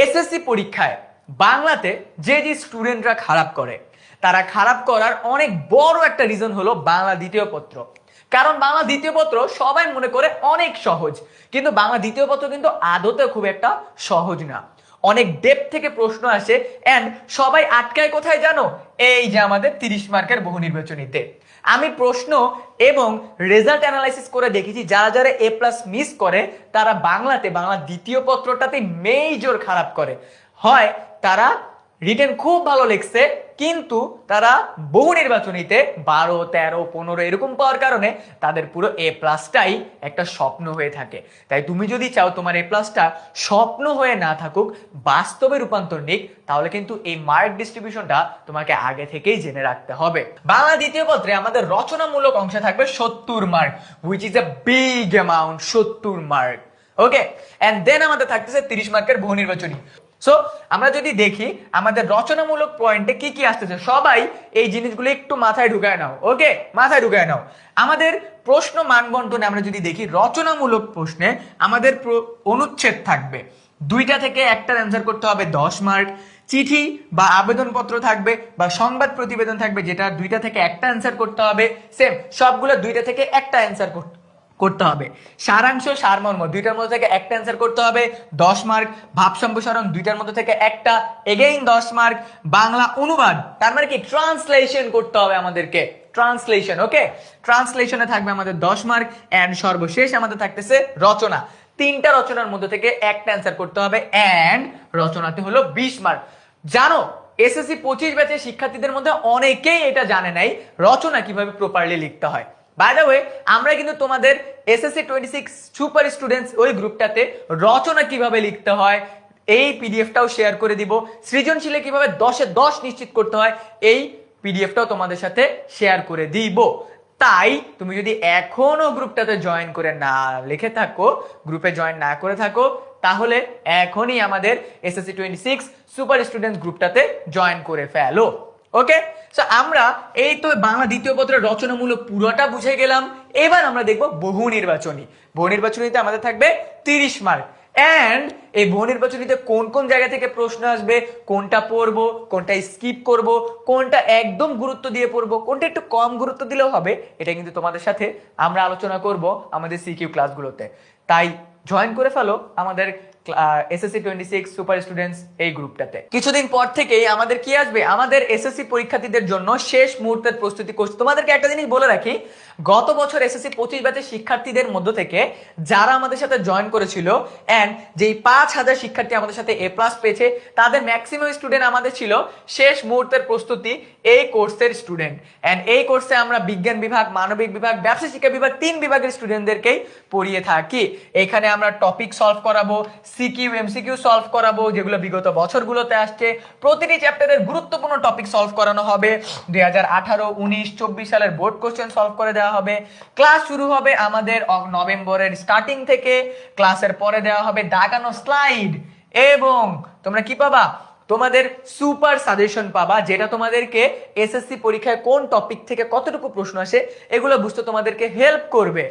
SSC পরীক্ষায় বাংলাতে যে যে স্টুডেন্টরা খারাপ করে, তারা খারাপ করার অনেক বড় একটা রিজন হলো বাংলা দ্বিতীয় পত্র। কারণ বাংলা দ্বিতীয় পত্র সবাই মনে করে অনেক সহজ, কিন্তু বাংলা দ্বিতীয় পত্র কিন্তু আদতে খুব একটা সহজ না। অনেক ডেপ থেকে প্রশ্ন আসে অ্যান্ড সবাই আটকায় কোথায় জানো? এই যে আমাদের তিরিশ মার্কের বহু নির্বাচনীতে। আমি প্রশ্ন এবং রেজাল্ট অ্যানালাইসিস করে দেখেছি, যারা যারা এ প্লাস মিস করে, তারা বাংলাতে বাংলা দ্বিতীয় পত্রটাতে মেজর খারাপ করে। হয় তারা রিটেন খুব ভালো লিখছে কিন্তু তারা বহু নির্বাচনীতে বারো, তেরো, পনেরো এরকম পাওয়ার কারণে তাদের পুরো এ প্লাসটাই একটা স্বপ্ন হয়ে থাকে। তাই তুমি যদি চাও তোমার এ প্লাসটা স্বপ্ন হয়ে না থাকুক, বাস্তবে রূপান্তর নিক, তাহলে কিন্তু এই মার্ক ডিস্ট্রিবিউশনটা তোমাকে আগে থেকেই জেনে রাখতে হবে। বাংলা দ্বিতীয় পত্রে আমাদের রচনামূলক অংশে থাকবে সত্তর mark which is a big amount সত্তর মার্ক। ওকে এন্ড দেন আমাদের থাকতেছে তিরিশ মার্কের বহু নির্বাচনী। সো আমরা যদি দেখি, আমাদের রচনামূলক পয়েন্টে কি কি আসতেছে? সবাই এই জিনিসগুলো একটু মাথায় ঢুকায় নাও ওকে মাথায় ঢুকায় নাও। আমাদের প্রশ্ন মানবন্টনে আমরা যদি দেখি, রচনামূলক প্রশ্নে আমাদের অনুচ্ছেদ থাকবে। দুইটা থেকে একটা অ্যান্সার করতে হবে দশ মার্ক চিঠি বা আবেদনপত্র থাকবে বা সংবাদ প্রতিবেদন থাকবে, যেটা দুইটা থেকে একটা অ্যান্সার করতে হবে। সেম সবগুলো দুইটা থেকে একটা অ্যান্সার করতে করতে হবে। সারাংশ, সারমর্ম, দুইটার মধ্যে থেকে একটা অ্যান্সার করতে হবে, দশ মার্ক ভাব সম্প্রসারণ, দুইটার মধ্যে থেকে একটা এগেইন দশ মার্ক বাংলা অনুবাদ, তার মানে কি? ট্রান্সলেশন করতে হবে আমাদেরকে ট্রান্সলেশন ওকে ট্রান্সলেশনে থাকবে আমাদের দশ মার্ক অ্যান্ড সর্বশেষ আমাদের থাকতেছে রচনা। তিনটা রচনার মধ্যে থেকে একটা অ্যান্সার করতে হবে অ্যান্ড রচনাতে হলো বিশ মার্ক জানো, এসএসসি পঁচিশ ব্যাচের শিক্ষার্থীদের মধ্যে অনেকেই এটা জানে নাই, রচনা কীভাবে প্রপারলি লিখতে হয়। বাই দ্য ওয়ে আমরা কিন্তু তোমাদের SSC twenty six super students ওই গ্রুপটাতে রচনা কীভাবে লিখতে হয়, এই পিডিএফটাও শেয়ার করে দিব। সৃজনশীলে কীভাবে দশে দশ নিশ্চিত করতে হয়, এই পিডিএফটাও তোমাদের সাথে শেয়ার করে দিব। তাই তুমি যদি এখনও গ্রুপটাতে জয়েন করে না লিখে থাকো গ্রুপে জয়েন না করে থাকো, তাহলে এখনই আমাদের SSC twenty six super student গ্রুপটাতে join করে ফেলো। ওকে সো আমরা এই তো বাংলা দ্বিতীয় পত্রের রচনামূলক পুরোটা বুঝে গেলাম। এবার আমরা দেখব বহু নির্বাচনী। বহু নির্বাচনীতে আমাদের থাকবে তিরিশ মার্ক অ্যান্ড এই বহু নির্বাচনীতে কোন কোন জায়গা থেকে প্রশ্ন আসবে, কোনটা পড়ব, কোনটা স্কিপ করব, কোনটা একদম গুরুত্ব দিয়ে পড়ব, কোনটা একটু কম গুরুত্ব দিলেও হবে, এটা কিন্তু তোমাদের সাথে আমরা আলোচনা করব আমাদের সিকিউ ক্লাসগুলোতে তাই জয়েন করে ফেলো আমাদের SSC twenty six super students এই গ্রুপটাতে কিছুদিন পর থেকেই আমাদের কি আসবে? আমাদের এসএসসি পরীক্ষার্থীদের জন্য শেষ মুহূর্তের প্রস্তুতি কোর্স তোমাদেরকে একটা জিনিস বলে রাখি, গত বছর এসএসসি পঁচিশ ব্যাচের শিক্ষার্থীদের মধ্য থেকে যারা আমাদের সাথে জয়েন করেছিল অ্যান্ড যেই পাঁচ হাজার শিক্ষার্থী আমাদের সাথে এ প্লাস পেয়েছে, তাদের ম্যাক্সিমাম স্টুডেন্ট আমাদের ছিল শেষ মুহূর্তের প্রস্তুতি এই কোর্সের স্টুডেন্ট অ্যান্ড এই কোর্সে আমরা বিজ্ঞান বিভাগ, মানবিক বিভাগ, ব্যবসা শিক্ষা বিভাগ তিন বিভাগের স্টুডেন্টদেরকেই পড়িয়ে থাকি। এখানে আমরা টপিক সলভ করাবো সিকিউ, এমসিকিউ সলভ করাবো, যেগুলো বিগত বছরগুলোতে আসছে। প্রতিটি চ্যাপ্টারের গুরুত্বপূর্ণ টপিক সলভ করানো হবে। দুই হাজার আঠারো, উনিশ, চব্বিশ সালের বোর্ড কোশ্চেন সলভ করে দেওয়া হবে। ক্লাস শুরু হবে আমাদের নভেম্বরের স্টার্টিং থেকে। ক্লাসের পরে দেওয়া হবে দাগানো স্লাইড এবং তোমরা কি পাবা? তোমাদের সুপার সাজেশন পাবা, যেটা তোমাদেরকে এসএসসি পরীক্ষায় কোন টপিক থেকে কতটুকু প্রশ্ন আসে, এগুলো বুঝতে তোমাদেরকে হেল্প করবে।